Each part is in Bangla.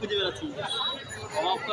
খুঁজে বেড়াচ্ছি। অভাব তো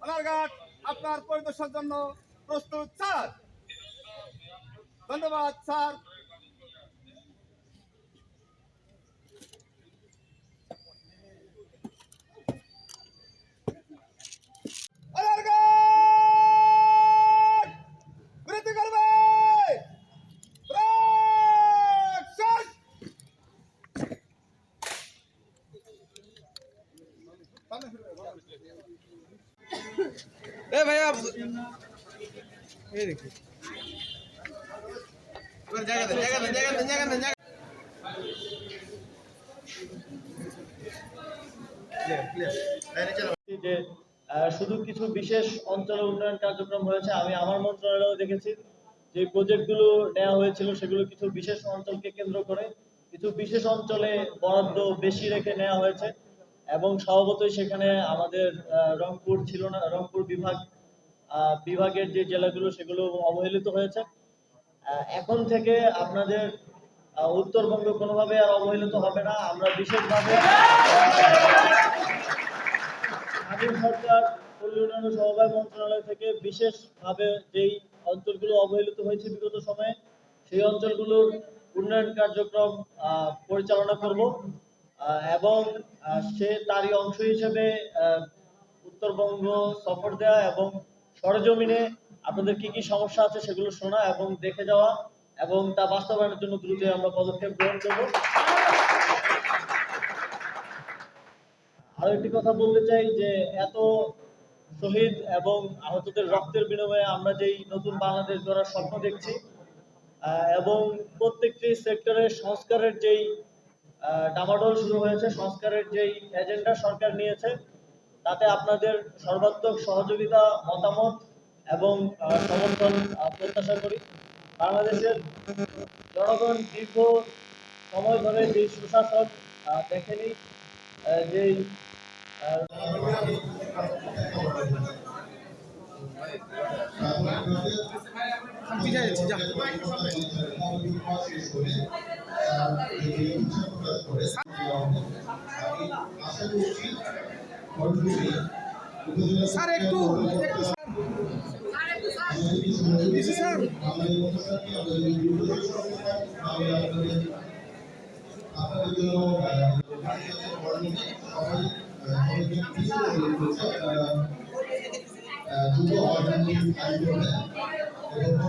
অনারঘাট আপনার পরিদর্শনের জন্য প্রস্তুত স্যার। ধন্যবাদ স্যার অনারঘাট! বিরতি করবে! ব্রেক! শেষ! এ ভাইয়া, এই দেখি। শুধু কিছু বিশেষ অঞ্চলে উন্নয়ন কার্যক্রম হয়েছে, আমি আমার মন্ত্রণালয়েও দেখেছি। যে প্রজেক্টগুলো নেওয়া হয়েছিল, সেগুলো কিছু বিশেষ অঞ্চলকে কেন্দ্র করে, কিছু বিশেষ অঞ্চলে বরাদ্দ বেশি রেখে নেওয়া হয়েছে। এবং স্বভাবতই সেখানে আমাদের রংপুর ছিল না, রংপুর বিভাগ বিভাগের যে জেলাগুলো সেগুলো অবহেলিত হয়েছে। এখন থেকে আপনাদের উত্তরবঙ্গ কোনোভাবে আর অবহেলিত হবে না। আমরা বিশেষভাবে স্বাধীন সরকার মন্ত্রণালয় থেকে বিশেষভাবে যেই অঞ্চলগুলো অবহেলিত হয়েছে বিগত সময়ে, সেই অঞ্চলগুলোর উন্নয়ন কার্যক্রম পরিচালনা করব। এবং সে তারই অংশ হিসেবে উত্তরবঙ্গ সফর দেওয়া এবং সরজমিনে আপনাদের কি কি সমস্যা আছে সেগুলো শোনা এবং দেখে যাওয়া এবং তা বাস্তবায়নের জন্য দ্রুত আমরা পদক্ষেপ গ্রহণ করব। আরও একটি কথা বলতে চাই যে, এত শহীদ এবং আহতদের রক্তের বিনিময়ে আমরা যেই নতুন বাংলাদেশ গড়ার স্বপ্ন দেখছি এবং প্রত্যেকটি সেক্টরের সংস্কারের যেই ডামাডোল শুরু হয়েছে। সংস্কারের যেই এজেন্ডা সরকার নিয়েছে, তাতে আপনাদের সর্বাত্মক সহযোগিতা, মতামত এবং সমর্থন প্রত্যাশা করি। বাংলাদেশের জনগণ দীর্ঘ সময় ধরে যে সুশাসন দেখেনি যাচ্ছি, যা। স্যার একটু একটু স্যার। দুটো অর্গানিক ফাইল এবং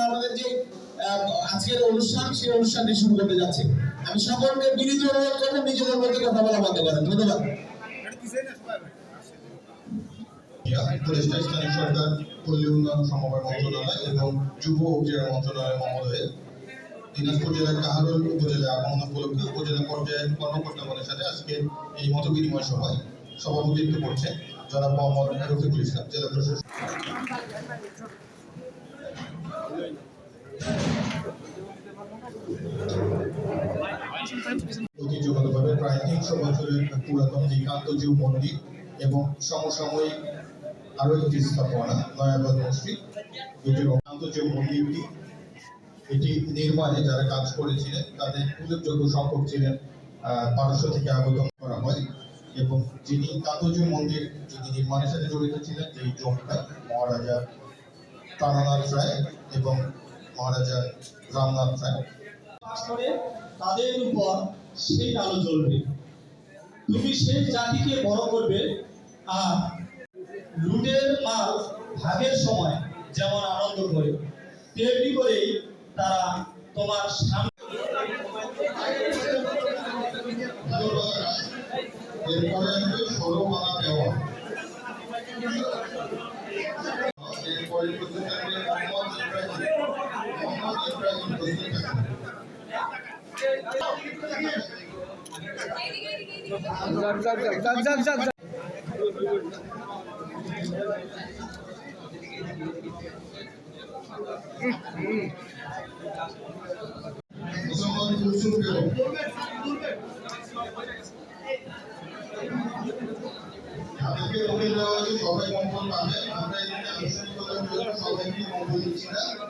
আমাদের আজকের অনুষ্ঠান সেই আমি সকলকে বিনীত অনুরোধ করব, নিজেদের মধ্যে কথা বলা বন্ধ করেন। ধন্যবাদ। উপদেষ্টা স্থানীয় সরকার পল্লী উন্নয়ন সমবায় মন্ত্রণালয় এবং যুব ও ক্রীড়া মন্ত্রণালয় মহোদয়। দিনাজপুর জেলার আগমন উপলক্ষে উপজেলা পর্যায়ের কর্মকর্তাগণের সাথে আজকে এই মত বিনিময় সভায় সভাপতিত্ব করছেন জনাব মোহাম্মদ ইসলাম, জেলা প্রশাসক। ঐতিহ্যগতভাবে প্রায় তিনশো বছরের পুরাতন যে কান্তজিউ মন্দির এবং সমসাময়িক আরও একটি স্থাপনা নয়াবাদ মসজিদ কান্তজিউ মন্দিরটি, এটি নির্মাণে যারা কাজ করেছিলেন, তাদের উল্লেখযোগ্য সংখ্যক ছিলেন পারস্য থেকে আগত করা হয়। এবং যিনি কান্তজিউ মন্দির, যিনি নির্মাণের সাথে জড়িত ছিলেন যে জমিদার মহারাজা তারানাথ রায় এবং মহারাজা রামনাথ রায়। তাদের উপর সেই আলো জ্বলবে। তুমি সেই জাতিকে বড় করবে, আর লুটের মাল ভাগের সময় যেমন আনন্দ করে, তেমনি করেই তারা তোমার সামনে যাক যাক যাক যাক যাক সবাই মঙ্গল পাবে আমরা এখানে আনুষ্ঠানিকতার জন্য সবাইকে মঙ্গল দিচ্ছি না